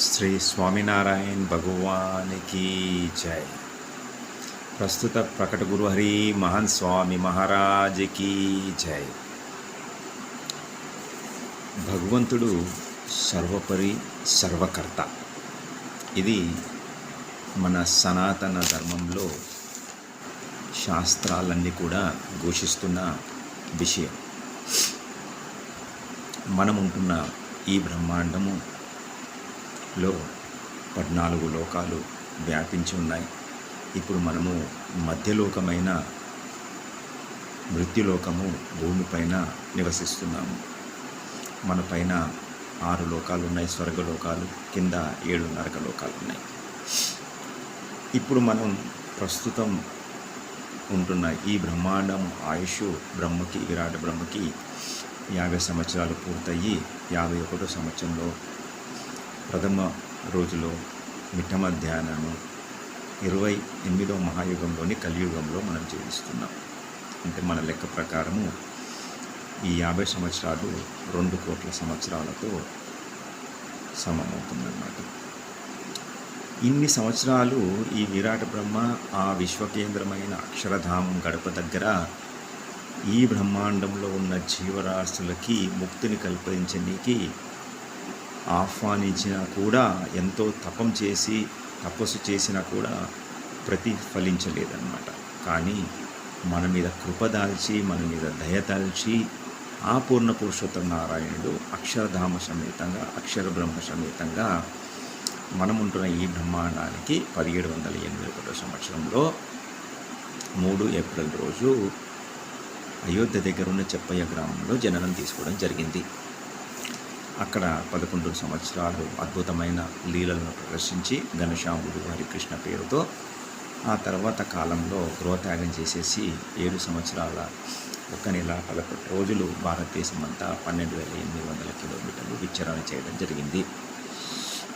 శ్రీ స్వామినారాయణ్ భగవానికి జై. ప్రస్తుత ప్రకట గురుహరి మహాన్ స్వామి మహారాజుకి జై. భగవంతుడు సర్వపరి సర్వకర్త. ఇది మన సనాతన ధర్మంలో శాస్త్రాలన్నీ కూడా ఘోషిస్తున్న విషయం. మనం ఉంటున్న ఈ బ్రహ్మాండము లో పద్నాలుగు లోకాలు వ్యాపించి ఉన్నాయి. ఇప్పుడు మనము మధ్యలోకమైన మృత్యులోకము భూమిపైన నివసిస్తున్నాము. మన పైన ఆరు లోకాలు ఉన్నాయి. స్వర్గలోకాలు కింద ఏడు నరక లోకాలు ఉన్నాయి. ఇప్పుడు మనం ప్రస్తుతం ఉంటున్న ఈ బ్రహ్మాండం ఆయుష్ బ్రహ్మకి విరాట బ్రహ్మకి యాభై సంవత్సరాలు పూర్తయ్యి యాభై ఒకటో సంవత్సరంలో ప్రథమ రోజులో మిట్ట మధ్యాహ్నము ఇరవై ఎనిమిదో మహాయుగంలోని కలియుగంలో మనం జీవిస్తున్నాం. అంటే మన లెక్క ప్రకారము ఈ యాభై సంవత్సరాలు రెండు కోట్ల సంవత్సరాలతో సమమవుతుందన్నమాట. ఇన్ని సంవత్సరాలు ఈ విరాట బ్రహ్మ ఆ విశ్వకేంద్రమైన అక్షరధామం గడప దగ్గర ఈ బ్రహ్మాండంలో ఉన్న జీవరాశులకి ముక్తిని కల్పించడానికి ఆహ్వానించినా కూడా ఎంతో తపం చేసి తపస్సు చేసినా కూడా ప్రతిఫలించలేదన్నమాట. కానీ మన మీద కృపదాల్చి మన మీద దయ దాల్చి ఆ పూర్ణ పురుషోత్తమ నారాయణుడు అక్షరధామ సమేతంగా అక్షర బ్రహ్మ సమేతంగా మనముంటున్న ఈ బ్రహ్మాండానికి పదిహేడు వందల ఎనభై ఒకటో సంవత్సరంలో మూడు ఏప్రిల్ రోజు అయోధ్య దగ్గర ఉన్న చెప్పయ్య గ్రామంలో జననం తీసుకోవడం జరిగింది. అక్కడ పదకొండు సంవత్సరాలు అద్భుతమైన లీలలను ప్రదర్శించి ఘనశ్యాముడు హరికృష్ణ పేరుతో ఆ తర్వాత కాలంలో గృహత్యాగం చేసేసి ఏడు సంవత్సరాల ఒక నెల పదకొండు రోజులు భారతదేశం అంతా పన్నెండు వేల ఎనిమిది వందల కిలోమీటర్లు విచరణ చేయడం జరిగింది.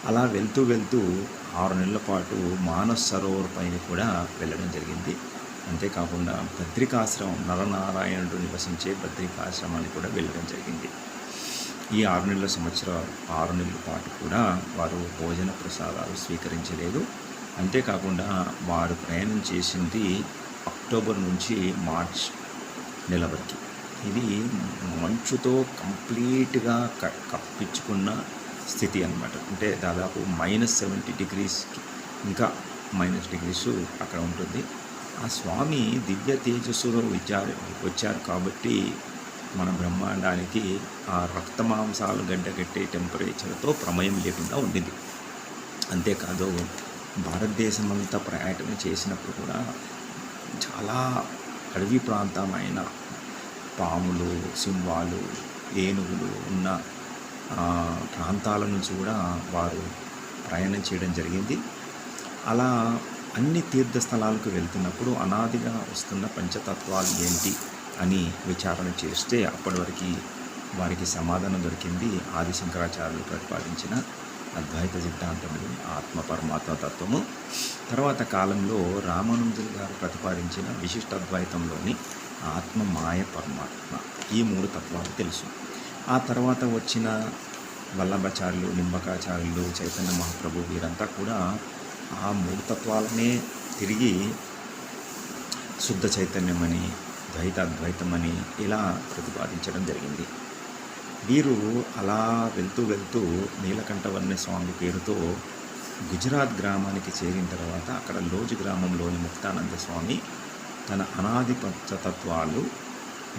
అలా వెళ్తూ వెళ్తూ ఆరు నెలల పాటు మానస్ సరోవర్ పైన కూడా వెళ్ళడం జరిగింది. అంతేకాకుండా బద్రికాశ్రమం నరనారాయణుడు నివసించే బద్రికాశ్రమానికి కూడా వెళ్ళడం జరిగింది. ఈ ఆరు నెలల సంవత్సరాలు ఆరు నెలల పాటు కూడా వారు భోజన ప్రసాదాలు స్వీకరించలేదు. అంతేకాకుండా వారు ప్రయాణం చేసింది అక్టోబర్ నుంచి మార్చ్ నెల వరకు. ఇది మంచుతో కంప్లీట్గా క కప్పించుకున్న స్థితి అనమాట అంటే దాదాపు మైనస్ సెవెంటీ డిగ్రీస్ ఇంకా మైనస్ డిగ్రీస్ అక్కడ ఉంటుంది. ఆ స్వామి దివ్య తేజస్సులో వచ్చారు వచ్చారు కాబట్టి మన బ్రహ్మాండానికి ఆ రక్త మాంసాలు గడ్డగట్టే టెంపరేచర్తో ప్రమేయం లేకుండా ఉండింది. అంతేకాదు భారతదేశం అంతా ప్రయాణం చేసినప్పుడు కూడా చాలా అడవి ప్రాంతమైన పాములు సింహాలు ఏనుగులు ఉన్న ప్రాంతాల నుంచి కూడా వారు ప్రయాణం చేయడం జరిగింది. అలా అన్ని తీర్థస్థలాలకు వెళ్తున్నప్పుడు అనాదిగా వస్తున్న పంచతత్వాలు ఏంటి? అని విచారణ చేస్తే అప్పటి వరకు వారికి సమాధానం దొరికింది. ఆది శంకరాచార్యులు ప్రతిపాదించిన అద్వైత సిద్ధాంతములు ఆత్మ పరమాత్మ తత్వము. తర్వాత కాలంలో రామానుజులు గారు ప్రతిపాదించిన విశిష్ట అద్వైతంలోని ఆత్మ మాయ పరమాత్మ. ఈ మూడు తత్వాలు తెలుసు. ఆ తర్వాత వచ్చిన వల్లభాచార్యులు నింబకాచార్యులు చైతన్య మహాప్రభు వీరంతా కూడా ఆ మూడు తత్వాలనే తిరిగి శుద్ధ చైతన్యమని ద్వైత అద్వైతమని ఇలా ప్రతిపాదించడం జరిగింది. వీరు అలా వెళ్తూ వెళ్తూ నీలకంఠవర్ణ స్వామి పేరుతో గుజరాత్ గ్రామానికి చేరిన తర్వాత అక్కడ లోజు గ్రామంలోని ముక్తానంద స్వామి తన అనాది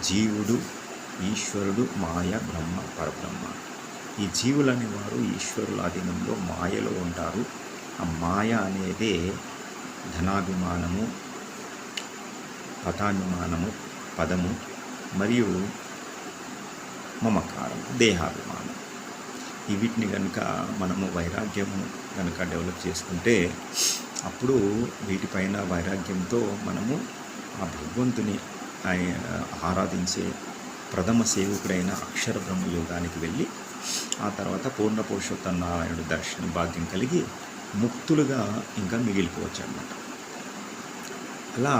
జీవుడు ఈశ్వరుడు మాయ బ్రహ్మ పరబ్రహ్మ. ఈ జీవులని వారు ఈశ్వరుల అధీనంలో మాయలో ఉంటారు. ఆ మాయ అనేదే ధనాభిమానము పతాభిమానము పదము మరియు మమకారం దేహాభిమానం. ఈ వీటిని కనుక మనము వైరాగ్యము కనుక డెవలప్ చేసుకుంటే అప్పుడు వీటిపైన వైరాగ్యంతో మనము ఆ భగవంతుని ఆరాధించే ప్రథమ సేవకుడైన అక్షర బ్రహ్మ యోగానికి వెళ్ళి ఆ తర్వాత పూర్ణ పురుషోత్తమ నారాయణుడు దర్శన భాగ్యం కలిగి ముక్తులుగా ఇంకా మిగిలిపోవచ్చు అన్నమాట అలా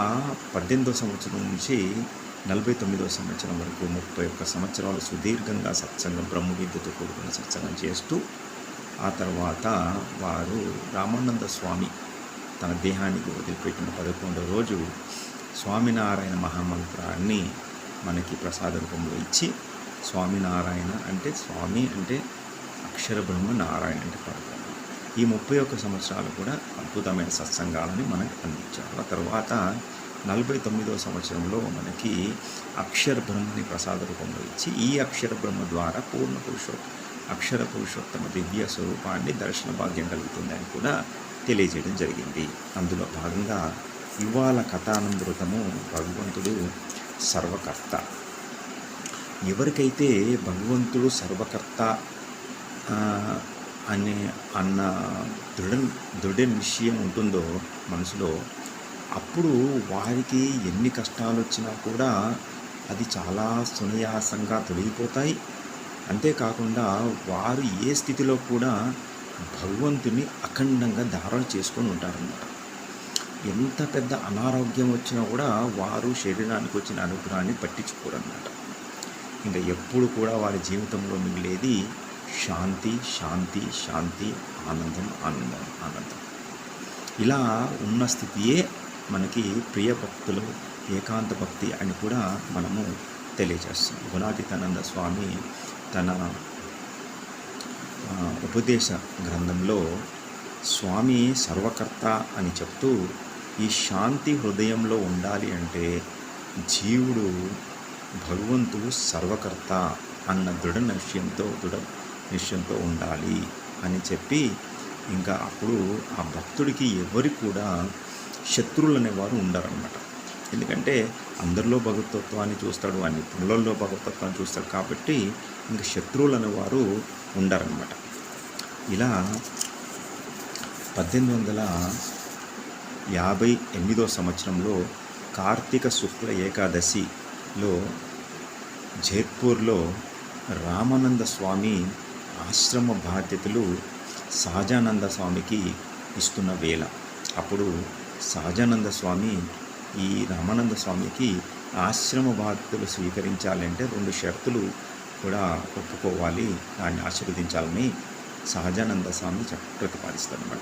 పద్దెనిమిదో సంవత్సరం నుంచి నలభై తొమ్మిదో సంవత్సరం వరకు ముప్పై ఒక్క సంవత్సరాలు సుదీర్ఘంగా సత్సంగం బ్రహ్మ విద్యతో కూడుకున్న సత్సంగం చేస్తూ ఆ తర్వాత వారు రామానంద స్వామి తన దేహానికి వదిలిపెట్టిన పదకొండో రోజు స్వామినారాయణ మహామంత్రాన్ని మనకి ప్రసాద రూపంలో ఇచ్చి స్వామినారాయణ అంటే స్వామి అంటే అక్షర బ్రహ్మ నారాయణ అంటే పరబ్రహ్మ ఈ ముప్పై ఒక్క సంవత్సరాలు కూడా అద్భుతమైన సత్సంగాలని మనకు అందించారు. ఆ తర్వాత నలభై తొమ్మిదవ సంవత్సరంలో మనకి అక్షర బ్రహ్మని ప్రసాద రూపంలో ఇచ్చి ఈ అక్షర బ్రహ్మ ద్వారా పూర్ణ పురుషో అక్షర పురుషోత్తమ దివ్య స్వరూపాన్ని దర్శన భాగ్యం కలుగుతుందని కూడా తెలియజేయడం జరిగింది. అందులో భాగంగా ఇవాళ కథానందృతము భగవంతుడు సర్వకర్త. ఎవరికైతే భగవంతుడు సర్వకర్త అనే అన్న దృఢ దృఢ నిశ్చయం ఉంటుందో మనసులో అప్పుడు వారికి ఎన్ని కష్టాలు వచ్చినా కూడా అది చాలా సునాయాసంగా తొలగిపోతాయి. అంతేకాకుండా వారు ఏ స్థితిలో కూడా భగవంతుని అఖండంగా ధారణ చేసుకొని ఉంటారన్నమాట. ఎంత పెద్ద అనారోగ్యం వచ్చినా కూడా వారు శరీరానికి వచ్చిన అనుగ్రహాన్ని పట్టించుకోరన్నమాట. ఇంకా ఎప్పుడు కూడా వారి జీవితంలో మిగిలేది శాంతి శాంతి శాంతి ఆనందం ఆనందం ఆనందం. ఇలా ఉన్న స్థితియే మనకి ప్రియ భక్తులు ఏకాంత భక్తి అని కూడా మనము తెలియజేస్తాం. గుణాతీతానంద స్వామి తన ఉపదేశ గ్రంథంలో స్వామి సర్వకర్త అని చెప్తూ ఈ శాంతి హృదయంలో ఉండాలి అంటే జీవుడు భగవంతుడు సర్వకర్త అన్న దృఢ నిశ్చయంతో దృఢ నిశ్చయంతో ఉండాలి అని చెప్పి ఇంకా అప్పుడు ఆ భక్తుడికి ఎవరి కూడా శత్రువులు అనేవారు ఉండరన్నమాట. ఎందుకంటే అందరిలో భగవతత్వాన్ని చూస్తాడు అన్ని పనులలో భగవతత్వాన్ని చూస్తాడు కాబట్టి ఇంకా శత్రువులు అనేవారు ఉండరన్నమాట. ఇలా పద్దెనిమిది వందల యాభై ఎనిమిదో సంవత్సరంలో కార్తీక శుక్ల ఏకాదశిలో జైపూర్లో రామానంద స్వామి ఆశ్రమ బాధ్యతలు సహజానంద స్వామికి ఇస్తున్న వేళ. అప్పుడు సహజానంద స్వామి ఈ రామానంద స్వామికి ఆశ్రమ బాధ్యతలు స్వీకరించాలంటే రెండు షరతులు కూడా ఒప్పుకోవాలి. దాన్ని ఆశీర్వదించాలని సహజానంద స్వామి చెప్ప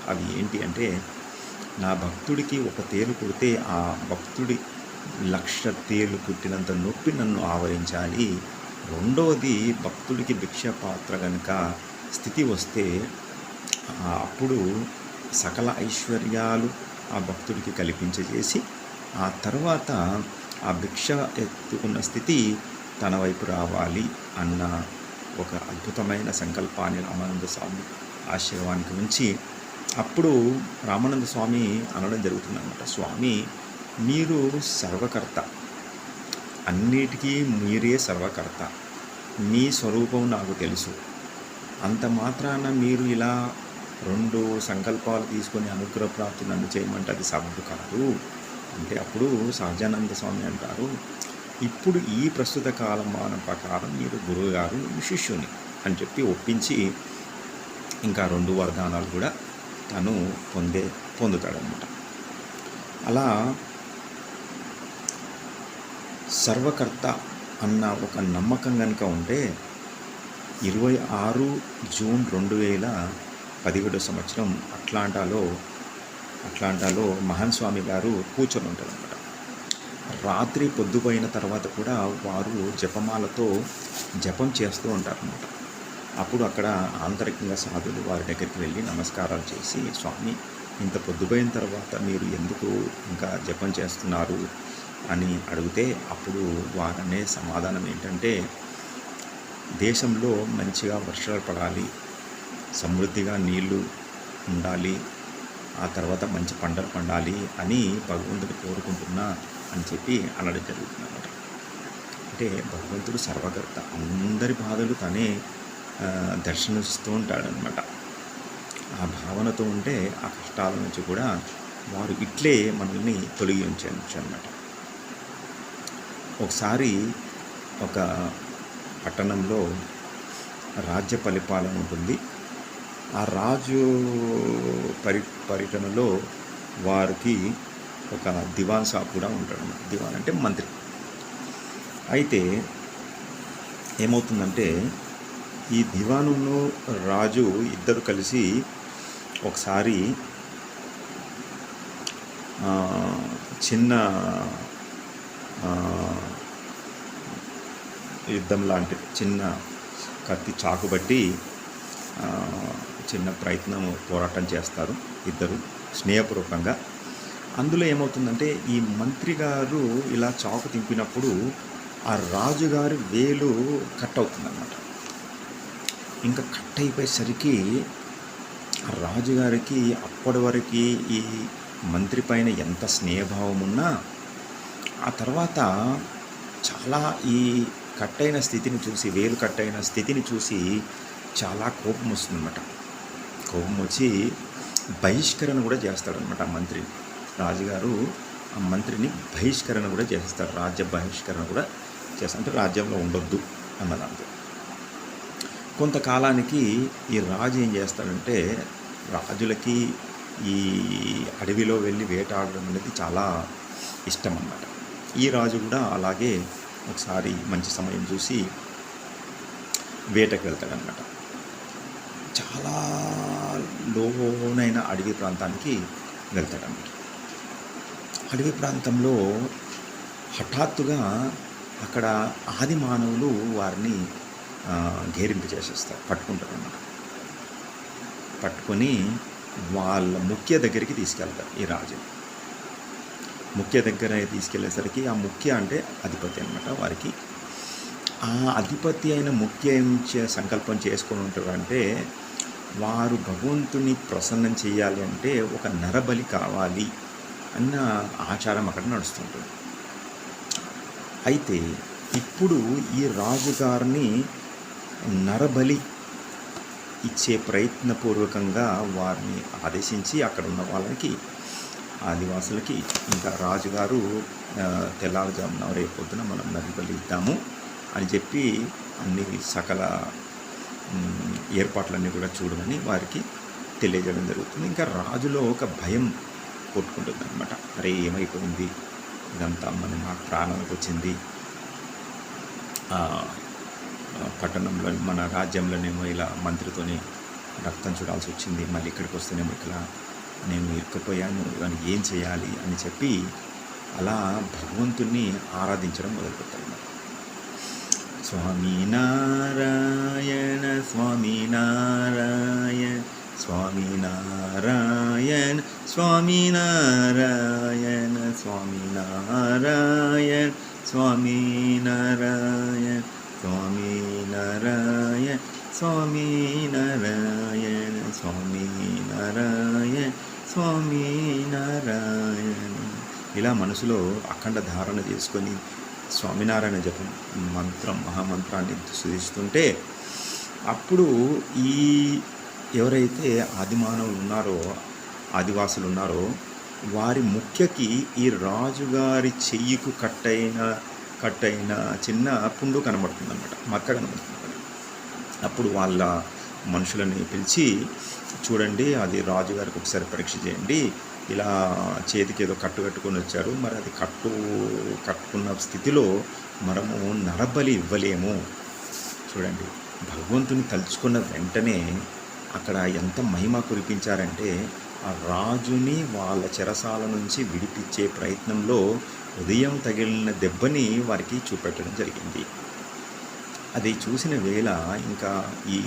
అవి ఏంటి అంటే నా భక్తుడికి ఒక తేలు కుడితే ఆ భక్తుడి లక్ష తేలు కుట్టినంత నొప్పి నన్ను ఆవరించాలి. రెండవది భక్తుడికి భిక్ష పాత్ర కనుక స్థితి వస్తే అప్పుడు సకల ఐశ్వర్యాలు ఆ భక్తుడికి కల్పించజేసి ఆ తర్వాత ఆ భిక్ష ఎత్తుకున్న స్థితి తన వైపు రావాలి అన్న ఒక అద్భుతమైన సంకల్పాన్ని రామానంద స్వామి ఆశీర్వానికి ఉంచి అప్పుడు రామానంద స్వామి అనడం జరుగుతుందన్నమాట. స్వామి మీరు సర్వకర్త అన్నిటికీ మీరే సర్వకర్త. మీ స్వరూపం నాకు తెలుసు. అంత మాత్రాన మీరు ఇలా రెండు సంకల్పాలు తీసుకొని అనుగ్రహ ప్రాప్తి నన్ను చేయమంటే అది సబ్బు కాదు. అంటే అప్పుడు సహజానంద స్వామి అంటారు ఇప్పుడు ఈ ప్రస్తుత కాలమానం ప్రకారం మీరు గురువుగారు శిష్యుని అని చెప్పి ఒప్పించి ఇంకా రెండు వరదానాలు కూడా తను పొందే పొందుతాడనమాట అలా సర్వకర్త అన్న ఒక నమ్మకం కనుక ఉంటే ఇరవై ఆరు జూన్ రెండు వేల పదిహేడు సంవత్సరం అట్లాంటాలో అట్లాంటాలో మహాన్ స్వామి గారు కూర్చొని ఉంటారనమాట రాత్రి పొద్దుపోయిన తర్వాత కూడా వారు జపమాలతో జపం చేస్తూ ఉంటారనమాట అప్పుడు అక్కడ ఆంతరికంగా సాధులు వారి దగ్గరికి వెళ్ళి నమస్కారాలు చేసి స్వామి ఇంత పొద్దుపోయిన తర్వాత మీరు ఎందుకు ఇంకా జపం చేస్తున్నారు? అని అడిగితే అప్పుడు వారనే సమాధానం ఏంటంటే దేశంలో మంచిగా వర్షాలు పడాలి సమృద్ధిగా నీళ్ళు ఉండాలి ఆ తర్వాత మంచి పంటలు పండాలి అని భగవంతుడు కోరుకుంటున్నా అని చెప్పి అనడం జరుగుతుందన్నమాట. అంటే భగవంతుడు సర్వకర్త అందరి బాధలు తనే దర్శనిస్తూ ఉంటాడనమాట ఆ భావనతో ఉంటే ఆ కష్టాల నుంచి కూడా వారు ఇట్లే మనల్ని తొలగి తొలగించవచ్చు అనమాట ఒకసారి ఒక పట్టణంలో రాజ్య పరిపాలన ఉంటుంది. ఆ రాజు పరి పర్యటనలో వారికి ఒక దివాన్ సాబ్ కూడా ఉంటాడు దివాన్ అంటే మంత్రి. అయితే ఏమవుతుందంటే ఈ దివానును రాజు ఇద్దరు కలిసి ఒకసారి చిన్న యుద్ధం లాంటి చిన్న కత్తి చాకు బట్టి చిన్న ప్రయత్నం పోరాటం చేస్తారు ఇద్దరు స్నేహపూర్వకంగా. అందులో ఏమవుతుందంటే ఈ మంత్రి గారు ఇలా చాకు తింపినప్పుడు ఆ రాజుగారి వేలు కట్ అవుతుందన్నమాట. ఇంకా కట్ అయిపోయేసరికి రాజుగారికి అప్పటి వరకు ఈ మంత్రి పైన ఎంత స్నేహభావం ఉన్నా ఆ తర్వాత చాలా ఈ కట్ అయిన స్థితిని చూసి వేలు కట్ అయిన స్థితిని చూసి చాలా కోపం వస్తుందన్నమాట. కోపం వచ్చి బహిష్కరణ కూడా చేస్తాడనమాట ఆ మంత్రిని రాజుగారు ఆ మంత్రిని బహిష్కరణ కూడా చేస్తారు. రాజ్య బహిష్కరణ కూడా చేస్తారు. అంటే రాజ్యంలో ఉండొద్దు అన్నదాంతో. కొంతకాలానికి ఈ రాజు ఏం చేస్తాడంటే రాజులకి ఈ అడవిలో వెళ్ళి వేటాడడం అనేది చాలా ఇష్టం అన్నమాట ఈ రాజు కూడా అలాగే ఒకసారి మంచి సమయం చూసి వేటకు వెళ్తాడనమాట చాలా లోనైన అడవి ప్రాంతానికి వెళ్తాడనమాట అడవి ప్రాంతంలో హఠాత్తుగా అక్కడ ఆది మానవులు వారిని ఘేరింపు చేసేస్తారు పట్టుకుంటారు అన్నమాట పట్టుకొని వాళ్ళ ముఖ్య దగ్గరికి తీసుకెళ్తారు ఈ రాజు ముఖ్య దగ్గర తీసుకెళ్ళేసరికి ఆ ముఖ్య అంటే అధిపతి అనమాట వారికి. ఆ అధిపతి అయిన ముఖ్య ఏం చే సంకల్పం చేసుకొని ఉంటారంటే వారు భగవంతుని ప్రసన్నం చేయాలి అంటే ఒక నరబలి కావాలి అన్న ఆచారం అక్కడ నడుస్తుంటుంది. అయితే ఇప్పుడు ఈ రాజుగారిని నరబలి ఇచ్చే ప్రయత్నపూర్వకంగా వారిని ఆదేశించి అక్కడ ఉన్న వాళ్ళకి ఆదివాసులకి ఇంకా రాజుగారు తెల్లారుజామున తెల్లవారుజామున రేపు పొద్దున మనం నదిపల్లి ఇద్దాము అని చెప్పి అన్ని సకల ఏర్పాట్లన్నీ కూడా చూడమని వారికి తెలియజేయడం జరుగుతుంది. ఇంకా రాజులో ఒక భయం కొట్టుకుంటుంది అనమాట అరే ఏమైపోయింది? ఇదంతా మన నాకు ప్రాణాలకు వచ్చింది. పట్టణంలో మన రాజ్యంలోనేమో ఇలా మంత్రితోనే రక్తం చూడాల్సి వచ్చింది. మళ్ళీ ఇక్కడికి వస్తేనేమో ఇక్కడ నేను ఇరుక్కుపోయాను అని ఏం చేయాలి అని చెప్పి అలా భగవంతుణ్ణి ఆరాధించడం మొదలుపెట్టాను. స్వామి నారాయణ స్వామి నారాయణ స్వామి నారాయణ స్వామి నారాయణ స్వామి నారాయణ స్వామి నారాయణ స్వామి నారాయణ స్వామి నారాయణ స్వామి నారాయణ స్వామి నారాయణ. ఇలా మనసులో అఖండ ధారణ చేసుకొని స్వామినారాయణ జపం మంత్రం మహామంత్రాన్ని సుధిస్తుంటే అప్పుడు ఈ ఎవరైతే ఆదిమానవులు ఉన్నారో ఆదివాసులు ఉన్నారో వారి ముఖ్యకి ఈ రాజుగారి చెయ్యికు కట్టయిన కట్టయిన చిన్న పుండు కనబడుతుంది అనమాట మక్క కనబడుతుంది అప్పుడు వాళ్ళ మనుషులని పిలిచి చూడండి అది రాజుగారికి ఒకసారి పరీక్ష చేయండి. ఇలా చేతికి ఏదో కట్టు కట్టుకొని వచ్చారు. మరి అది కట్టు కట్టుకున్న స్థితిలో మనము నరబలి ఇవ్వలేము. చూడండి భగవంతుని తలుచుకున్న వెంటనే అక్కడ ఎంత మహిమ కురిపించారంటే ఆ రాజుని వాళ్ళ చెరసాల నుంచి విడిపించే ప్రయత్నంలో ఉదయం తగిలిన దెబ్బని వారికి చూపెట్టడం జరిగింది. అది చూసిన వేళ ఇంకా ఈ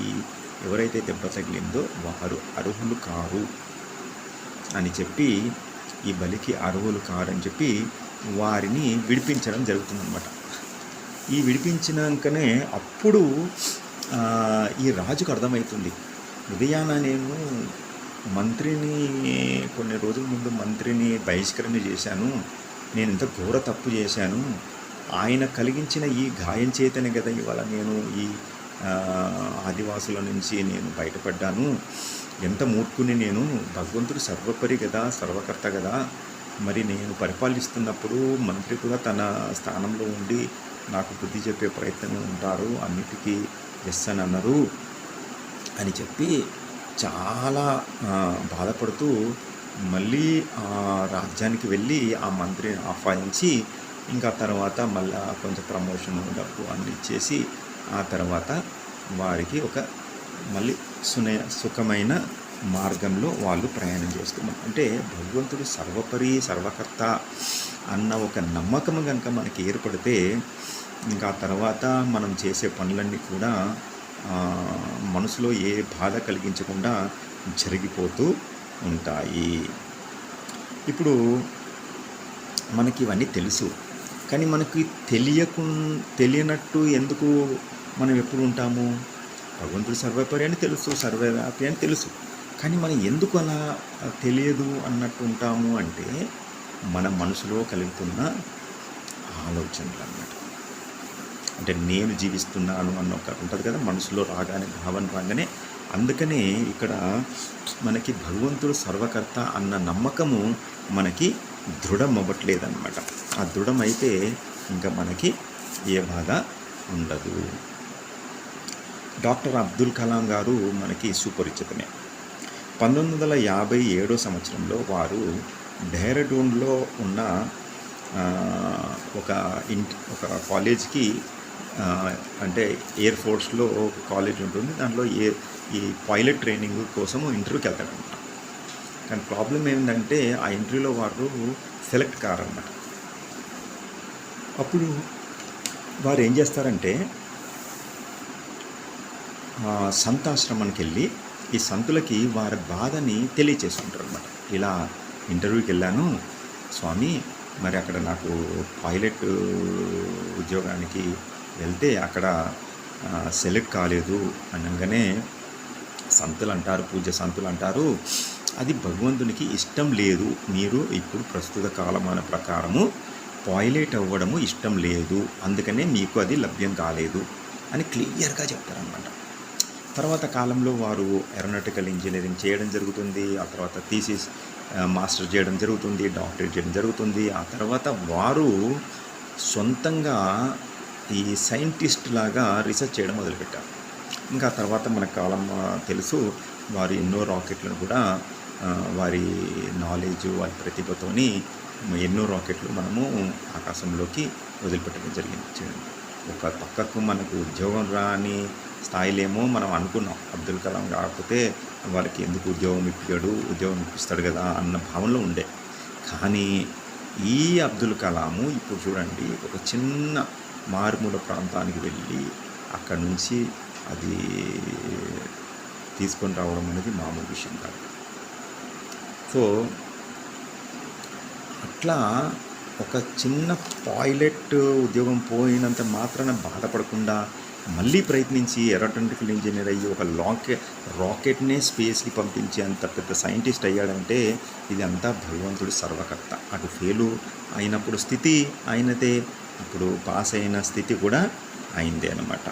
ఎవరైతే దెబ్బ తగిలిందో వారు అర్హులు కారు అని చెప్పి ఈ బలికి అర్హులు కారని చెప్పి వారిని విడిపించడం జరుగుతుందన్నమాట. ఈ విడిపించినాకనే అప్పుడు ఈ రాజుకు అర్థమవుతుంది ఉదయాన నేను మంత్రిని కొన్ని రోజుల ముందు మంత్రిని బహిష్కరణ చేశాను. నేను ఇంత ఘోర తప్పు చేశాను. ఆయన కలిగించిన ఈ గాయం చేతనే కదా ఇవాళ నేను ఈ ఆదివాసుల నుంచి నేను బయటపడ్డాను. ఎంత మూర్ఖుని నేను. భగవంతుడు సర్వపరి కదా సర్వకర్త కదా మరి నేను పరిపాలిస్తున్నప్పుడు మంత్రి కూడా తన స్థానంలో ఉండి నాకు బుద్ధి చెప్పే ప్రయత్నం ఉంటారు. అన్నిటికీ ఎస్ అని అన్నారు. అని చెప్పి చాలా బాధపడుతూ మళ్ళీ ఆ రాజ్యానికి వెళ్ళి ఆ మంత్రిని ఆహ్వానించి ఇంకా తర్వాత మళ్ళా కొంచెం ప్రమోషన్ డబ్బు అన్ని ఇచ్చేసి ఆ తర్వాత వారికి ఒక మళ్ళీ సునయ సుఖమైన మార్గంలో వాళ్ళు ప్రయాణం చేస్తున్నారు అంటే భగవంతుడు సర్వపరి సర్వకర్త అన్న ఒక నమ్మకం కనుక మనకి ఏర్పడితే ఇంకా తర్వాత మనం చేసే పనులన్నీ కూడా మనసులో ఏ బాధ కలిగించకుండా జరిగిపోతూ ఉంటాయి. ఇప్పుడు మనకి ఇవన్నీ తెలుసు. కానీ మనకి తెలియకు తెలియనట్టు ఎందుకు మనం ఎప్పుడు ఉంటాము? భగవంతుడు సర్వపరి అని తెలుసు సర్వవ్యాపి అని తెలుసు. కానీ మనం ఎందుకు అలా తెలియదు అన్నట్టు ఉంటాము అంటే మన మనసులో కలుగుతున్న ఆలోచనలు అన్నమాట. అంటే నేను జీవిస్తున్నాను అన్న ఒక ఉంటుంది కదా మనసులో రాగానే భావన రాగానే. అందుకనే ఇక్కడ మనకి భగవంతుడు సర్వకర్త అన్న నమ్మకము మనకి దృఢం అవ్వట్లేదన్నమాట ఆ దృఢమైతే ఇంకా మనకి ఏ బాధ ఉండదు. డాక్టర్ అబ్దుల్ కలాం గారు మనకి సుపరిచితమే. పంతొమ్మిది వందల యాభై ఏడో సంవత్సరంలో వారు డెహ్రాడూన్లో ఉన్న ఒక ఇంటి ఒక కాలేజ్కి అంటే ఎయిర్ ఫోర్స్లో ఒక కాలేజ్ ఉంటుంది. దాంట్లో ఏ ఈ పైలట్ ట్రైనింగ్ కోసం ఇంటర్వ్యూకి వెళ్తాడనమాట కానీ ప్రాబ్లం ఏంటంటే ఆ ఇంటర్వ్యూలో వారు సెలెక్ట్ కారన్నమాట. అప్పుడు వారు ఏం చేస్తారంటే సంతాశ్రమానికి వెళ్ళి ఈ సంతులకి వారి బాధని తెలియచేసుకుంటారు అనమాట ఇలా ఇంటర్వ్యూకి వెళ్ళాను. స్వామి మరి అక్కడ నాకు పైలట్ ఉద్యోగానికి వెళ్తే అక్కడ సెలెక్ట్ కాలేదు అనగానే సంతులు అంటారు పూజ సంతులు అంటారు అది భగవంతునికి ఇష్టం లేదు. మీరు ఇప్పుడు ప్రస్తుత కాలమాన ప్రకారము పాయిలెట్ అవ్వడము ఇష్టం లేదు. అందుకనే మీకు అది లభ్యం కాలేదు అని క్లియర్గా చెప్తారనమాట తర్వాత కాలంలో వారు ఏరోనాటికల్ ఇంజనీరింగ్ చేయడం జరుగుతుంది ఆ తర్వాత థీసిస్ మాస్టర్ చేయడం జరుగుతుంది డాక్టరేట్ చేయడం జరుగుతుంది. ఆ తర్వాత వారు సొంతంగా ఈ సైంటిస్ట్ లాగా రీసెర్చ్ చేయడం మొదలుపెట్టారు. ఇంకా తర్వాత మన కాలం తెలుసు వారు ఎన్నో రాకెట్లను కూడా వారి నాలెడ్జ్ వారి ప్రతిభతోని ఎన్నో రాకెట్లు మనము ఆకాశంలోకి వదిలిపెట్టడం జరిగింది. ఒక పక్కకు మనకు ఉద్యోగం రాని స్థాయిలేమో మనం అనుకున్నాం. అబ్దుల్ కలాం కాకపోతే వారికి ఎందుకు ఉద్యోగం ఇప్పాడు ఉద్యోగం ఇప్పిస్తాడు కదా అన్న భావనలో ఉండే. కానీ ఈ అబ్దుల్ కలాము ఇప్పుడు చూడండి ఒక చిన్న మారుమూల ప్రాంతానికి వెళ్ళి అక్కడ నుంచి అది తీసుకొని రావడం అనేది మామూలు విషయం కాదు. సో అట్లా ఒక చిన్న టాయిలెట్ ఉద్యోగం పోయినంత మాత్రాన బాధపడకుండా మళ్ళీ ప్రయత్నించి ఎరోటెంటికల్ ఇంజనీర్ అయ్యి ఒక లాకెట్ రాకెట్నే స్పేస్కి పంపించి అంత పెద్ద సైంటిస్ట్ అయ్యాడంటే ఇది అంతా భగవంతుడి సర్వకర్త. అటు ఫెయిలు అయినప్పుడు స్థితి అయినదే ఇప్పుడు పాస్ అయిన స్థితి కూడా అయిందే అనమాట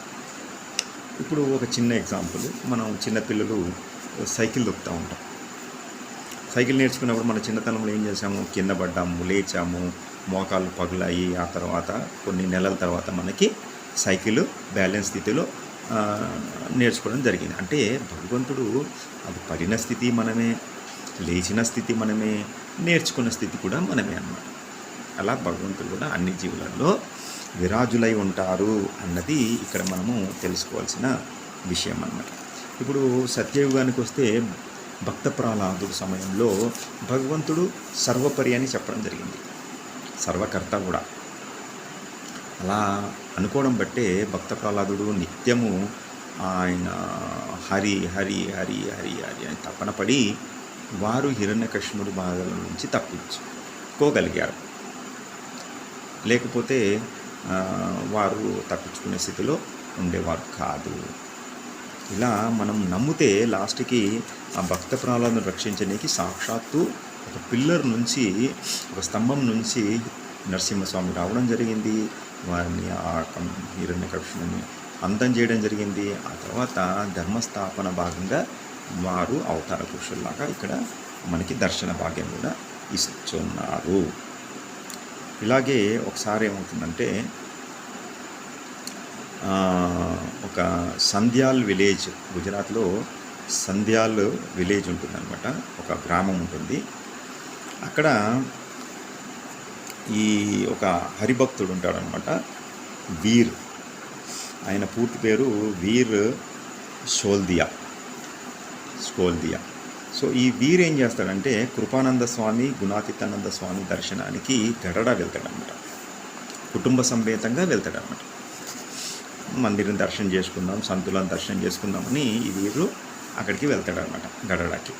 ఇప్పుడు ఒక చిన్న ఎగ్జాంపుల్ మనం చిన్నపిల్లలు సైకిల్ దొక్కుతూ ఉంటాం. సైకిల్ నేర్చుకున్నప్పుడు మన చిన్నతనంలో ఏం చేసాము కింద పడ్డాము లేచాము మోకాళ్ళు పగులాయి ఆ తర్వాత కొన్ని నెలల తర్వాత మనకి సైకిల్ బ్యాలెన్స్ స్థితిలో నేర్చుకోవడం జరిగింది. అంటే భగవంతుడు అది పడిన స్థితి మనమే లేచిన స్థితి మనమే నేర్చుకున్న స్థితి కూడా మనమే అన్నమాట. అలా భగవంతుడు కూడా అన్ని జీవులలో విరాజులై ఉంటారు అన్నది ఇక్కడ మనము తెలుసుకోవాల్సిన విషయం అన్నమాట. ఇప్పుడు సత్యయుగానికి వస్తే భక్త ప్రహ్లాదుడు సమయంలో భగవంతుడు సర్వపరి అని చెప్పడం జరిగింది. సర్వకర్త కూడా. అలా అనుకోవడం బట్టే భక్త ప్రహ్లాదుడు నిత్యము ఆయన హరి హరి హరి హరి హరి అని తపన పడి వారు హిరణ్యకృష్ణుడి బాధల నుంచి తప్పించుకోగలిగారు. లేకపోతే వారు తప్పించుకునే స్థితిలో ఉండేవారు కాదు. ఇలా మనం నమ్మితే లాస్ట్కి ఆ భక్త ప్రాణాలను రక్షించడానికి సాక్షాత్తు ఒక పిల్లర్ నుంచి ఒక స్తంభం నుంచి నరసింహస్వామి రావడం జరిగింది. వారిని ఆ హిరణ్య అంతం చేయడం జరిగింది. ఆ తర్వాత ధర్మస్థాపన భాగంగా వారు అవతార పురుషుల్లాగా ఇక్కడ మనకి దర్శన భాగ్యం కూడా ఇస్తున్నారు. ఇలాగే ఒకసారి ఏమవుతుందంటే ఒక సంధ్యాల్ విలేజ్ గుజరాత్లో సంధ్యాల్ విలేజ్ ఉంటుందన్నమాట. ఒక గ్రామం ఉంటుంది. అక్కడ ఈ ఒక హరిభక్తుడు ఉంటాడనమాట వీర్. ఆయన పూర్తి పేరు వీర్ షోల్దియా స్కోల్దియా సో ఈ వీర్ ఏం చేస్తాడంటే కృపానంద స్వామి గుణాతీతానంద స్వామి దర్శనానికి గడడ వెళ్తాడనమాట. కుటుంబ సమేతంగా వెళ్తాడనమాట. మందిరం దర్శనం చేసుకుందాం సంతులను దర్శనం చేసుకుందామని ఈ వీరు అక్కడికి వెళ్తాడనమాట గడడాకి.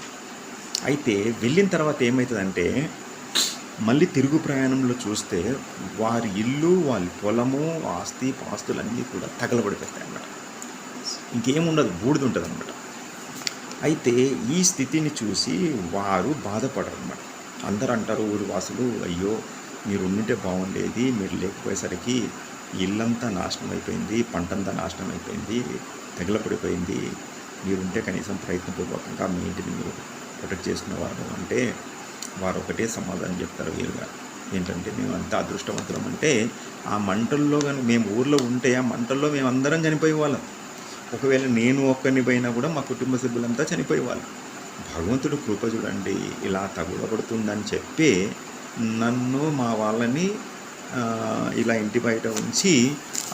అయితే వెళ్ళిన తర్వాత ఏమవుతుందంటే మళ్ళీ తిరుగు ప్రయాణంలో చూస్తే వారి ఇల్లు వాళ్ళ పొలము ఆస్తి పాస్తులన్నీ కూడా తగలబడిపోతాయి అన్నమాట ఇంకేముండదు బూడిద ఉంటుంది అనమాట అయితే ఈ స్థితిని చూసి వారు బాధపడరు అనమాట అందరూ అంటారు ఊరి వాసులు అయ్యో మీరు ఉండింటే బాగుండేది మీరు లేకపోయేసరికి ఇల్లంతా నాశనం అయిపోయింది పంటంతా నాశనం అయిపోయింది తగిలపడిపోయింది మీరుంటే కనీసం ప్రయత్నపూర్వకంగా మీ ఇంటిని మీరు ప్రొటెక్ట్ చేసుకునేవారు అంటే వారు ఒకటే సమాధానం చెప్తారు వీరుగా ఏంటంటే మేము అంత అదృష్టవంతులం అంటే ఆ మంటల్లో కానీ మేము ఊర్లో ఉంటే ఆ మంటల్లో మేము అందరం చనిపోయే వాళ్ళం. ఒకవేళ నేను ఒక్కరిని పోయినా కూడా మా కుటుంబ సభ్యులంతా చనిపోయే వాళ్ళు. భగవంతుడు కృప చూడండి ఇలా తగులబడుతుందని చెప్పి నన్ను మా వాళ్ళని ఇలా ఇంటి బయట ఉంచి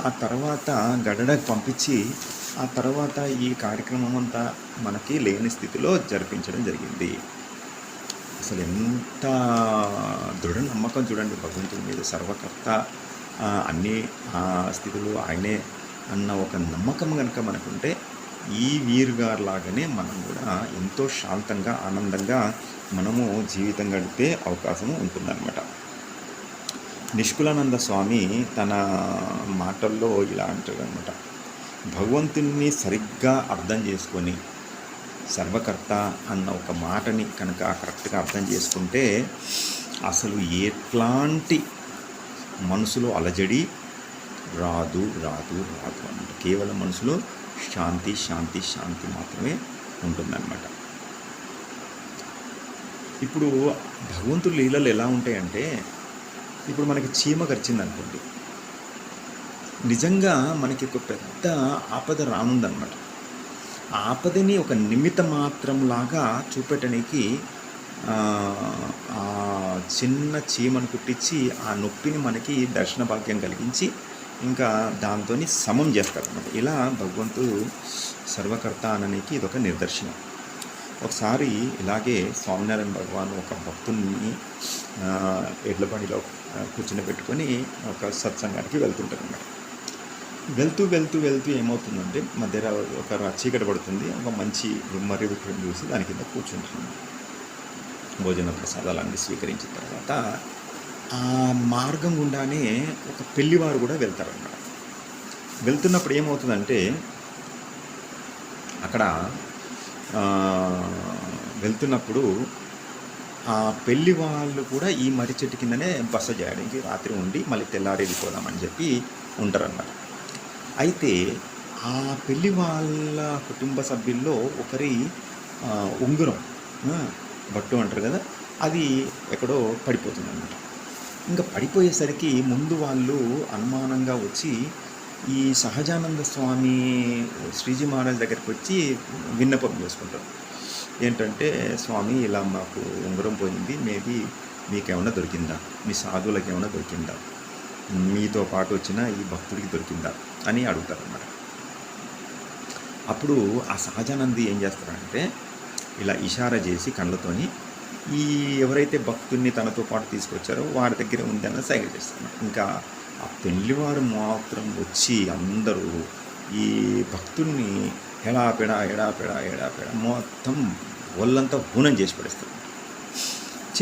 ఆ తర్వాత గడడకు పంపించి ఆ తర్వాత ఈ కార్యక్రమం అంతా మనకి లేని స్థితిలో జరిపించడం జరిగింది. అసలు ఎంత దృఢ నమ్మకం చూడండి భగవంతుడి మీద సర్వకర్త అన్ని స్థితులు ఆయనే అన్న ఒక నమ్మకం కనుక మనకుంటే ఈ వీరు గారు లాగానే మనం కూడా ఎంతో శాంతంగా ఆనందంగా మనము జీవితం గడిపే అవకాశం ఉంటుందన్నమాట. నిష్కులానంద స్వామి తన మాటల్లో ఇలా అంటాడు అనమాట భగవంతుని సరిగ్గా అర్థం చేసుకొని సర్వకర్త అన్న ఒక మాటని కనుక కరెక్ట్గా అర్థం చేసుకుంటే అసలు ఎట్లాంటి మనసులో అలజడి రాదు రాదు రాదు అన్నమాట కేవలం మనసులో శాంతి శాంతి శాంతి మాత్రమే ఉంటుందన్నమాట. ఇప్పుడు భగవంతుడి లీలలు ఎలా ఉంటాయంటే ఇప్పుడు మనకి చీమ గరిచింది అనుకోండి నిజంగా మనకి ఒక పెద్ద ఆపద రానుందన్నమాట. ఆపదని ఒక నిమిత్త మాత్రంలాగా చూపెట్టడానికి ఆ, చిన్న చీమను కుట్టించి ఆ నొప్పిని మనకి దర్శన భాగ్యం కలిగించి ఇంకా దాంతో సమం చేస్తారన్నమాట. ఇలా భగవంతుడు సర్వకర్త అనడానికి ఇదొక నిదర్శనం. ఒకసారి ఇలాగే స్వామినారాయణ భగవాన్ ఒక భక్తుని ఆ, ఎడ్ల బండిలో కూర్చుని పెట్టుకొని ఒక సత్సంగానికి వెళ్తుంటారు అన్నమాట వెళ్తూ వెళ్తూ వెళ్తూ ఏమవుతుందంటే మధ్యలో ఒక చీకటి పడుతుంది. ఒక మంచి మర్రి విగ్రహం చూసి దాని కింద కూర్చుంటుంది. భోజన ప్రసాదాలన్నీ స్వీకరించిన తర్వాత ఆ మార్గం గుండానే ఒక పెళ్ళివారు కూడా వెళ్తారన్నమాట. వెళ్తున్నప్పుడు ఏమవుతుందంటే అక్కడ వెళ్తున్నప్పుడు ఆ పెళ్ళి వాళ్ళు కూడా ఈ మర్రి చెట్టు కిందనే బస చేయడానికి రాత్రి ఉండి మళ్ళీ తెల్లారి వెళ్ళిపోదామని చెప్పి ఉంటారన్నమాట. అయితే ఆ పెళ్ళి వాళ్ళ కుటుంబ సభ్యుల్లో ఒకరి ఉంగరం బట్టు అంటారు కదా అది ఎక్కడో పడిపోతుంది అనమాట ఇంకా పడిపోయేసరికి ముందు వాళ్ళు అనుమానంగా వచ్చి ఈ సహజానంద స్వామి శ్రీజీ మహారాజ్ దగ్గరికి వచ్చి విన్నపం చేసుకుంటారు. ఏంటంటే స్వామి ఇలా మాకు ఉంగరం పోయింది మేబీ మీకేమైనా దొరికిందా? మీ సాధువులకు ఏమైనా దొరికిందా? మీతో పాటు వచ్చిన ఈ భక్తుడికి దొరికిందా? అని అడుగుతారు అన్నమాట అప్పుడు ఆ సహజానంది ఏం చేస్తారంటే ఇలా ఇషారా చేసి కళ్ళతోని ఈ ఎవరైతే భక్తుడిని తనతో పాటు తీసుకొచ్చారో వారి దగ్గర ఉందన్న సైగ చేస్తున్నారు ఇంకా ఆ పెళ్ళివారు మాత్రం వచ్చి అందరూ ఈ భక్తుడిని ఎడాపెడా ఎడాపెడా ఎడాపెడా మొత్తం ఒళ్ళంతా హూనం చేసి పడేస్తారు.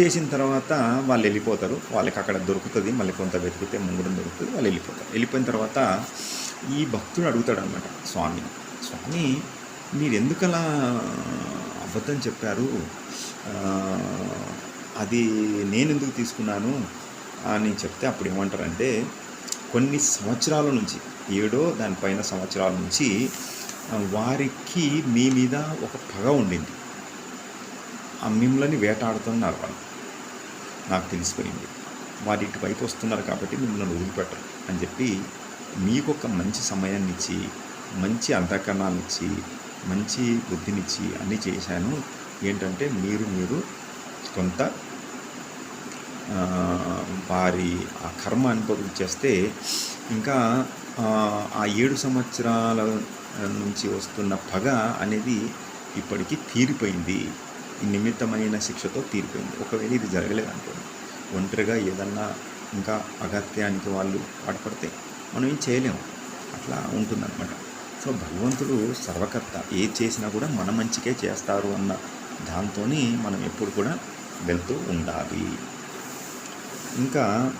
చేసిన తర్వాత వాళ్ళు వెళ్ళిపోతారు. వాళ్ళకి అక్కడ దొరుకుతుంది. మళ్ళీ కొంత వెతికితే ముంగుడం దొరుకుతుంది. వాళ్ళు వెళ్ళిపోతారు. వెళ్ళిపోయిన తర్వాత ఈ భక్తుడు అడుగుతాడు అనమాట స్వామిని స్వామి మీరు ఎందుకలా అబద్ధం చెప్పారు? అది నేను ఎందుకు తీసుకున్నాను? అని చెప్తే అప్పుడు ఏమంటారంటే కొన్ని సంవత్సరాల నుంచి ఏడో దానిపైన సంవత్సరాల నుంచి వారికి మీ మీద ఒక పగ ఉండింది. ఆ మిమ్మల్ని వేటాడుతున్నారు వాళ్ళు. నాకు తెలిసిపోయింది. వారి ఇటువైపు వస్తున్నారు కాబట్టి మిమ్మల్ని వదిలిపెట్టరు అని చెప్పి మీకు ఒక మంచి సమయాన్ని ఇచ్చి మంచి అంతఃకరణాన్ని ఇచ్చి మంచి బుద్ధినిచ్చి అన్నీ చేశాను. ఏంటంటే మీరు మీరు కొంత వారి ఆ కర్మ అనుభవించేస్తే ఇంకా ఆ, ఏడు సంవత్సరాల నుంచి వస్తున్న పగ అనేది ఇప్పటికీ తీరిపోయింది. నిమిత్తమైన శిక్షతో తీరిపోయింది. ఒకవేళ ఇది జరగలేదు అనుకోండి ఒంటరిగా ఏదన్నా ఇంకా అగత్యానికి వాళ్ళు పాటుపడితే మనం ఏం చేయలేము. అట్లా ఉంటుందన్నమాట. సో భగవంతుడు సర్వకర్త. ఏది చేసినా కూడా మన మంచికే చేస్తారు అన్న దాంతో మనం ఎప్పుడు కూడా వెళ్తూ ఉండాలి. ఇంకా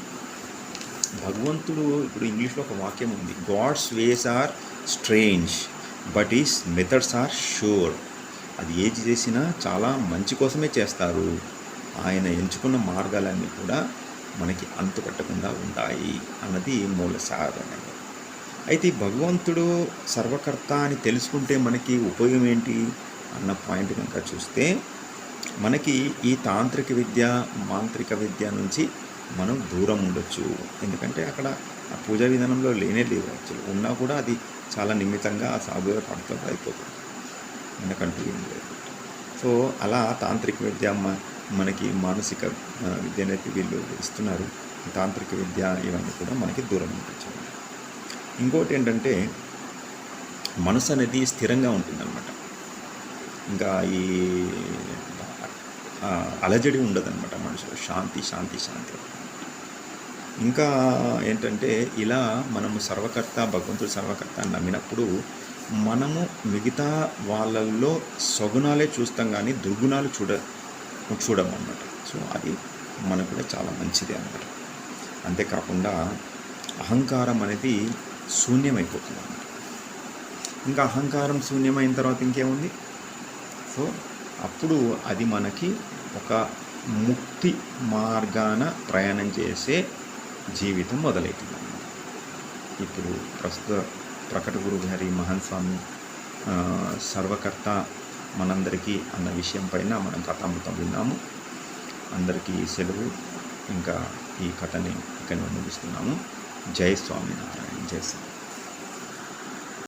భగవంతుడు ఇప్పుడు ఇంగ్లీష్లో ఒక వాక్యం ఉంది. Gods ways are strange but his methods are sure అది ఏది చేసినా చాలా మంచి కోసమే చేస్తారు. ఆయన ఎంచుకున్న మార్గాలన్నీ కూడా మనకి అంతుకట్టకుండా ఉంటాయి అన్నది మూల సాధన అయితే భగవంతుడు సర్వకర్త అని తెలుసుకుంటే మనకి ఉపయోగం ఏంటి అన్న పాయింట్ కనుక చూస్తే మనకి ఈ తాంత్రిక విద్య మాంత్రిక విద్య నుంచి మనం దూరం ఉండొచ్చు. ఎందుకంటే అక్కడ ఆ పూజా విధానంలో లేనే లేవు యాక్చువల్ ఉన్నా కూడా అది చాలా నిమిత్తంగా ఆ సాధువుల అయిపోతుంది. మనకంటూ ఏం లేదు. సో అలా తాంత్రిక విద్య మనకి మానసిక విద్య అనేది వీళ్ళు ఇస్తున్నారు. తాంత్రిక విద్య ఇవన్నీ కూడా మనకి దూరం ఉండొచ్చు ఇంకోటి ఏంటంటే మనసు అనేది స్థిరంగా ఉంటుందన్నమాట. ఇంకా ఈ అలజడి ఉండదన్నమాట మనసు శాంతి శాంతి శాంతి. ఇంకా ఏంటంటే ఇలా మనము సర్వకర్త భగవంతుడు సర్వకర్త నమ్మినప్పుడు మనము మిగతా వాళ్ళల్లో సగుణాలే చూస్తాం కానీ దుర్గుణాలు చూడ చూడము అన్నమాట. సో అది మనకు కూడా చాలా మంచిది అన్నమాట. అంతేకాకుండా అహంకారం అనేది శూన్యమైపోతుంది అన్నమాట. ఇంకా అహంకారం శూన్యమైన తర్వాత ఇంకేముంది? సో అప్పుడు అది మనకి ఒక ముక్తి మార్గాన ప్రయాణం చేసే జీవితం మొదలవుతుంది అన్నమాట. ఇప్పుడు ప్రస్తుత ప్రకట గురు గారి మహాన్ స్వామి సర్వకర్త మనందరికీ అన్న విషయం పైన మనం కథామృతం విన్నాము. అందరికీ సెలవు. ఇంకా ఈ కథని ఇక్కడ ముగిస్తున్నాము. జై స్వామినారాయణ. జై శ్రీ